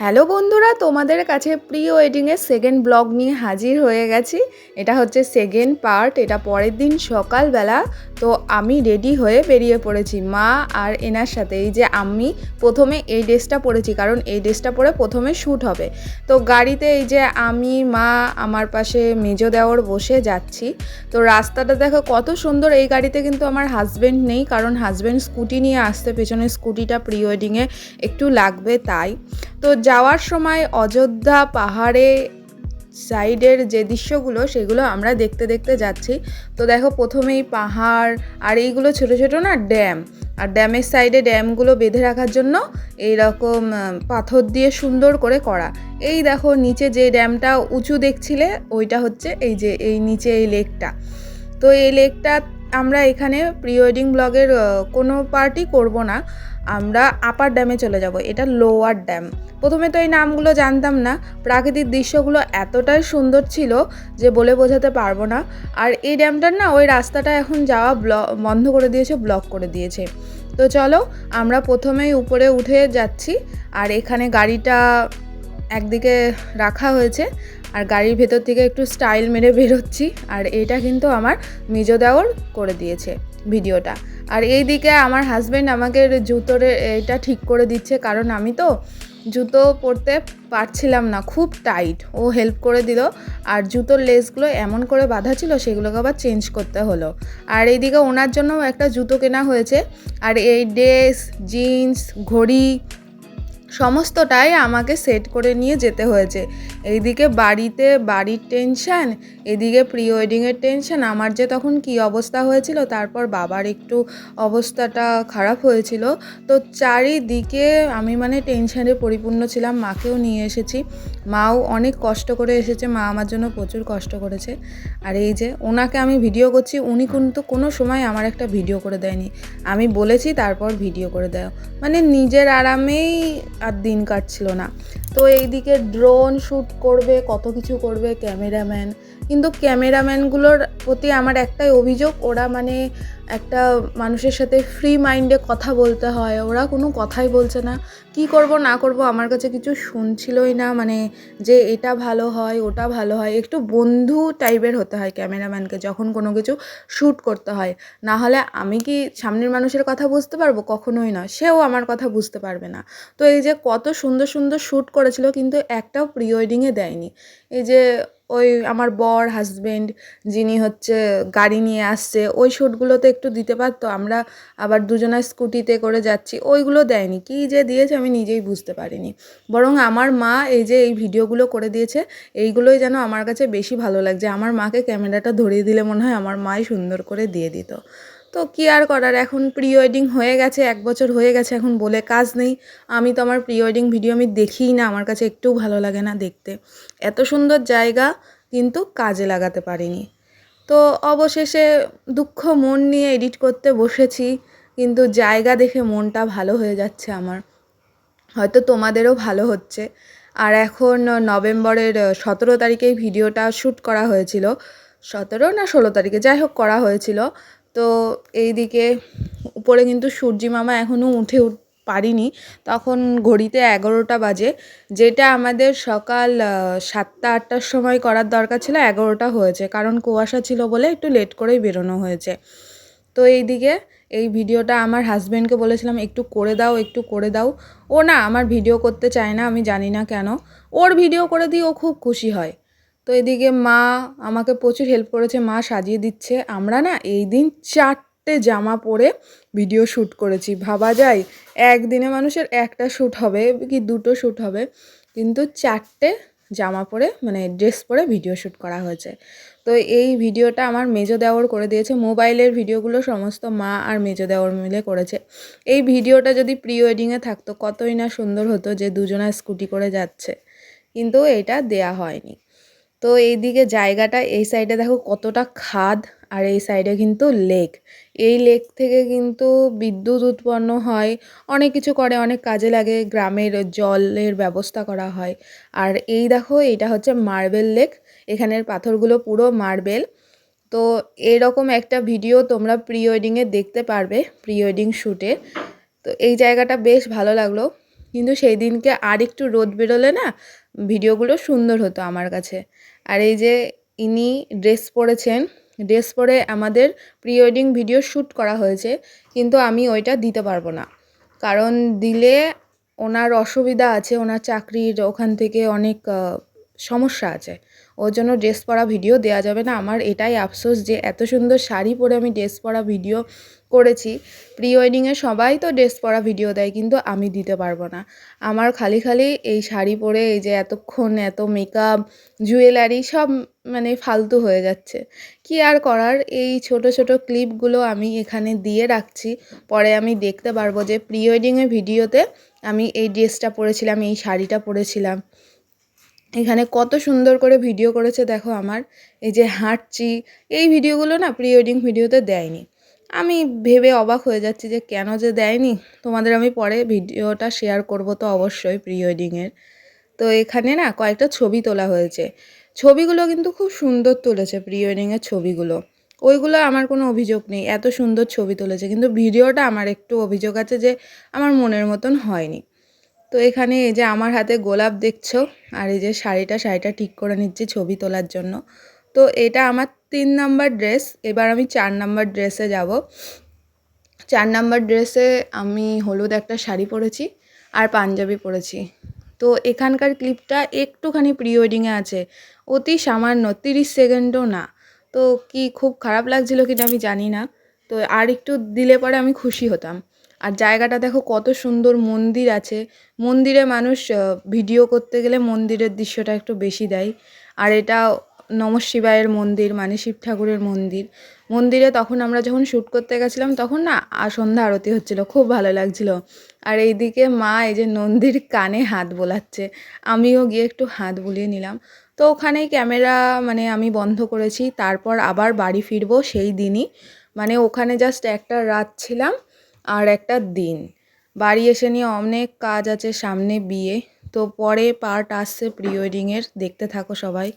Hello বন্ধুরা, তোমাদের কাছে প্রি ওয়েডিংয়ের সেকেন্ড ব্লগ নিয়ে হাজির হয়ে গেছি। এটা হচ্ছে সেকেন্ড পার্ট এটা পরের দিন সকালবেলা। তো আমি রেডি হয়ে বেরিয়ে পড়েছি, মা আর এনার সাথে। এই যে আমি প্রথমে এই ড্রেসটা পরেছি, কারণ এই ড্রেসটা পরে প্রথমে শ্যুট হবে। তো গাড়িতে এই যে আমি, মা, আমার পাশে মেজো দেওয়ার বসে যাচ্ছি। তো রাস্তাটা দেখো কত সুন্দর, এই গাড়িতে কিন্তু আমার হাজব্যান্ড নেই, কারণ হাজব্যান্ড স্কুটি নিয়ে আসতে, পেছনে স্কুটিটা প্রি ওয়েডিংয়ে একটু লাগবে, তাই। তো যাওয়ার সময় অযোধ্যা পাহাড়ে সাইডের যে দৃশ্যগুলো, সেগুলো আমরা দেখতে দেখতে যাচ্ছি। তো দেখো প্রথমেই পাহাড়, আর এইগুলো ছোট ছোট না ড্যাম। আর ড্যামের সাইডে ড্যামগুলো বেঁধে রাখার জন্য এই রকম পাথর দিয়ে সুন্দর করে করা। এই দেখো নিচে যে ড্যামটা উঁচু দেখছিলে, ওইটা হচ্ছে এই যে, এই নিচে এই লেকটা। তো এই লেকটা আমরা এখানে প্রি ওয়েডিং ব্লগের কোনো পার্টি করব না। আমরা আপার ড্যামে চলে যাব, এটা লোয়ার ড্যাম প্রথমে তো এই নামগুলো জানতাম না, প্রাকৃতিক দৃশ্যগুলো এতটাই সুন্দর ছিল যে বলে বোঝাতে পারব না। আর এই ড্যামটার না, ওই রাস্তাটা এখন যাওয়া বন্ধ করে দিয়েছে ব্লক করে দিয়েছে। তো চলো, আমরা প্রথমেই উপরে উঠে যাচ্ছি, আর এখানে গাড়িটা একদিকে রাখা হয়েছে আর গাড়ির ভেতর থেকে একটু স্টাইল মেরে বেরোচ্ছি। আর এটা কিন্তু আমার মিজো দেওয়ার করে দিয়েছে ভিডিওটা। আর এই দিকে আমার হাজব্যান্ড আমাকে জুতোর এটা ঠিক করে দিচ্ছে, কারণ আমি তো জুতো পরতে পারছিলাম না, খুব টাইট ও হেল্প করে দিল, আর জুতোর লেসগুলো এমন করে বাঁধা ছিল, সেগুলোকে আবার চেঞ্জ করতে হলো। আর এইদিকে ওনার জন্য একটা জুতো কেনা হয়েছে। আর এই ড্রেস জিন্স ঘড়ি সমস্তটাই আমাকে সেট করে নিয়ে যেতে হয়েছে। এইদিকে বাড়িতে বাড়ির টেনশান এদিকে প্রি ওয়েডিংয়ের টেনশান আমার যে তখন কি অবস্থা হয়েছিল, তারপর বাবার একটু অবস্থাটা খারাপ হয়েছিল। তো চারিদিকে আমি মানে টেনশানে পরিপূর্ণ ছিলাম, মাকেও নিয়ে এসেছি। মাও অনেক কষ্ট করে এসেছে, মা আমার জন্য প্রচুর কষ্ট করেছে। আর এই যে ওনাকে আমি ভিডিও করছি, উনি কিন্তু কোনো সময় আমার একটা ভিডিও করে দেয়নি। আমি বলেছি, তারপর ভিডিও করে দেয়। মানে নিজের আরামেই আর দিন কাটছিল না। তো এইদিকে ড্রোন শ্যুট করবে কত কিছু করবে ক্যামেরাম্যান কিন্তু ক্যামেরাম্যানগুলোর প্রতি আমার একটাই অভিযোগ, ওরা মানে একটা মানুষের সাথে ফ্রি মাইন্ডে কথা বলতে হয়, ওরা কোনো কথাই বলছে না। কি করব, না করব আমার কাছে কিছু শুনছিলই না মানে যে এটা ভালো হয়, ওটা ভালো হয়। একটু বন্ধু টাইপের হতে হয় ক্যামেরাম্যানকে যখন কোনো কিছু শ্যুট করতে হয়। না হলে আমি কি সামনের মানুষের কথা বুঝতে পারব? কখনোই না সেও আমার কথা বুঝতে পারবে না। তো এই যে কত সুন্দর সুন্দর শ্যুট করেছিল, কিন্তু একটাও প্রি ওয়েডিংয়ে দেয়নি। এই যে ওই আমার বর হাজব্যান্ড যিনি হচ্ছে গাড়ি নিয়ে আসছে, ওই শ্যুটগুলোতে একটু দিতে পারতো। আমরা আবার দুজনের স্কুটিতে করে যাচ্ছি, ওইগুলো দেয়নি। কি যে দিয়েছে আমি নিজেই বুঝতে পারিনি। বরং আমার মা এই যে এই ভিডিওগুলো করে দিয়েছে, এইগুলোই যেন আমার কাছে বেশি ভালো লাগছে। আমার মাকে ক্যামেরাটা ধরিয়ে দিলে মনে হয় আমার মাই সুন্দর করে দিয়ে দিত। তো কি আর করার? এখন প্রি ওয়েডিং হয়ে গেছে, এক বছর হয়ে গেছে এখন বলে কাজ নেই। আমি তো আমার প্রি ওয়েডিং ভিডিও আমি দেখিই না, আমার কাছে একটু ভালো লাগে না দেখতে। এত সুন্দর জায়গা, কিন্তু কাজে লাগাতে পারিনি। তো অবশেষে দুঃখ মন নিয়ে এডিট করতে বসেছি, কিন্তু জায়গা দেখে মনটা ভালো হয়ে যাচ্ছে আমার। হয়তো তোমাদেরও ভালো হচ্ছে। আর এখন নভেম্বরের সতেরো তারিখেই ভিডিওটা শ্যুট করা হয়েছিল। সতেরো না ষোলো তারিখে? যাই হোক, করা হয়েছিল। তো এইদিকে উপরে কিন্তু সূর্যি মামা এখনও উঠে উঠ, পারিনি। তখন ঘড়িতে এগারোটা বাজে। যেটা আমাদের সকাল সাতটা, আটটার সময় করার দরকার ছিল, এগারোটা হয়েছে। কারণ কুয়াশা ছিল বলে একটু লেট করেই বেরোনো হয়েছে। তো এইদিকে এই ভিডিওটা আমার হাজব্যান্ডকে বলেছিলাম, একটু করে দাও, একটু করে দাও। ও না, আমার ভিডিও করতে চায় না, আমি জানি না কেন। ওর ভিডিও করে দিই, ও খুব খুশি হয়। তো এদিকে মা আমাকে প্রচুর হেল্প করেছে, মা সাজিয়ে দিচ্ছে। আমরা না এই দিন চারটে জামা পরে ভিডিও শ্যুট করেছি। ভাবা যায়, একদিনে মানুষের একটা শ্যুট হবে কি দুটো শ্যুট হবে। কিন্তু চারটে জামা পরে মানে ড্রেস পরে ভিডিও শ্যুট করা হয়েছে। তো এই ভিডিওটা আমার মেজো দেওর করে দিয়েছে। মোবাইলের ভিডিওগুলো সমস্ত মা আর মেজো দেওর মিলে করেছে। এই ভিডিওটা যদি প্রি ওয়েডিংয়ে থাকতো, কতই না সুন্দর হতো যে দুজনা স্কুটি করে যাচ্ছে। কিন্তু এটা দেয়া হয়নি। তো এইদিকে জায়গাটা, এই সাইডে দেখো কতটা খাদ আর এই সাইডে কিন্তু লেক এই লেক থেকে কিন্তু বিদ্যুৎ উৎপন্ন হয়, অনেক কিছু করে, অনেক কাজে লাগে, গ্রামের জলের ব্যবস্থা করা হয়। আর এই দেখো, এটা হচ্ছে মার্বেল লেক এখানের পাথরগুলো পুরো মার্বেল। তো এরকম একটা ভিডিও তোমরা প্রি ওয়েডিংয়ে দেখতে পারবে প্রি ওয়েডিং শ্যুটে তো এই জায়গাটা বেশ ভালো লাগল। কিন্তু সেই দিনকে আর একটু রোদ বেরোলে না ভিডিওগুলো সুন্দর হতো আমার কাছে। আর এই যে ইনি ড্রেস পরেছেন, ড্রেস পরে আমাদের প্রি ওয়েডিং ভিডিও শ্যুট করা হয়েছে, কিন্তু আমি ওইটা দিতে পারব না। কারণ দিলে ওনার অসুবিধা আছে, ওনার চাকরির ওখান থেকে অনেক সমস্যা আছে। ওর জন্য ড্রেস পরা ভিডিও দেওয়া যাবে না। আমার এটাই আফসোস যে এত সুন্দর শাড়ি পরে আমি ড্রেস পরা ভিডিও করেছি। প্রি ওয়েডিংয়ে সবাই তো ড্রেস পরা ভিডিও দেয়, কিন্তু আমি দিতে পারব না। আমার খালি খালি এই শাড়ি পরে এই যে এতক্ষণ এত মেকআপ জুয়েলারি সব মানে ফালতু হয়ে যাচ্ছে। কি আর করার? এই ছোট ছোট ক্লিপগুলো আমি এখানে দিয়ে রাখছি। পরে আমি দেখতে পারব যে প্রি ওয়েডিংয়ের ভিডিওতে আমি এই ড্রেসটা পরেছিলাম, এই শাড়িটা পরেছিলাম। এখানে কত সুন্দর করে ভিডিও করেছে দেখো আমার। এই যে হাঁটছি, এই ভিডিওগুলো না প্রি ওয়েডিং ভিডিওতে দেয়নি। আমি ভেবে অবাক হয়ে যাচ্ছি যে কেন যে দেয়নি। তোমাদের আমি পরে ভিডিওটা শেয়ার করব তো অবশ্যই প্রি ওয়েডিংয়ের তো এখানে না কয়েকটা ছবি তোলা হয়েছে। ছবিগুলো কিন্তু খুব সুন্দর তুলেছে প্রি ওয়েডিংয়ের ছবিগুলো। ওইগুলো আমার কোনো অভিযোগ নেই, এত সুন্দর ছবি তুলেছে। কিন্তু ভিডিওটা আমার একটু অভিযোগ আছে যে আমার মনের মতন হয়নি। তো এখানে এই যে আমার হাতে গোলাপ দেখছ, আর এই যে শাড়িটা শাড়িটা ঠিক করে নিচ্ছি ছবি তোলার জন্য। তো এটা আমার তিন নাম্বার ড্রেস, এবার আমি চার নাম্বার ড্রেসে যাব। চার নাম্বার ড্রেসে আমি হলুদ একটা শাড়ি পরেছি আর পাঞ্জাবি পরেছি। তো এখানকার ক্লিপটা একটুখানি প্রি ওয়েডিংয়ে আছে, অতি সামান্য, তিরিশ সেকেন্ডও না। তো কি খুব খারাপ লাগছিল কিনা আমি জানি না। তো আর একটু দিলে পরে আমি খুশি হতাম। আর জায়গাটা দেখো কত সুন্দর মন্দির আছে। মন্দিরে মানুষ ভিডিও করতে গেলে মন্দিরের দৃশ্যটা একটু বেশি দেয়। আর এটা নম শিবায়ের মন্দির মানে শিব ঠাকুরের মন্দির। মন্দিরে তখন আমরা যখন শ্যুট করতে গেছিলাম, তখন না আ- সন্ধ্যা আরতি হচ্ছিল, খুব ভালো লাগছিল। আর এইদিকে মা, এই যে নন্দীর কানে হাত বোলাচ্ছে। আমিও গিয়ে একটু হাত বুলিয়ে নিলাম। তো ওখানেই ক্যামেরা মানে আমি বন্ধ করেছি, তারপর আবার বাড়ি ফিরবো সেই দিনই। মানে ওখানে জাস্ট একটা রাত ছিলাম আর একটা দিন। বাড়ি এসে নিয়ে অনেক কাজ আছে সামনে বিয়ে। তো পরে পার্ট আসছে প্রি ওয়েডিংয়ের দেখতে থাকো সবাই।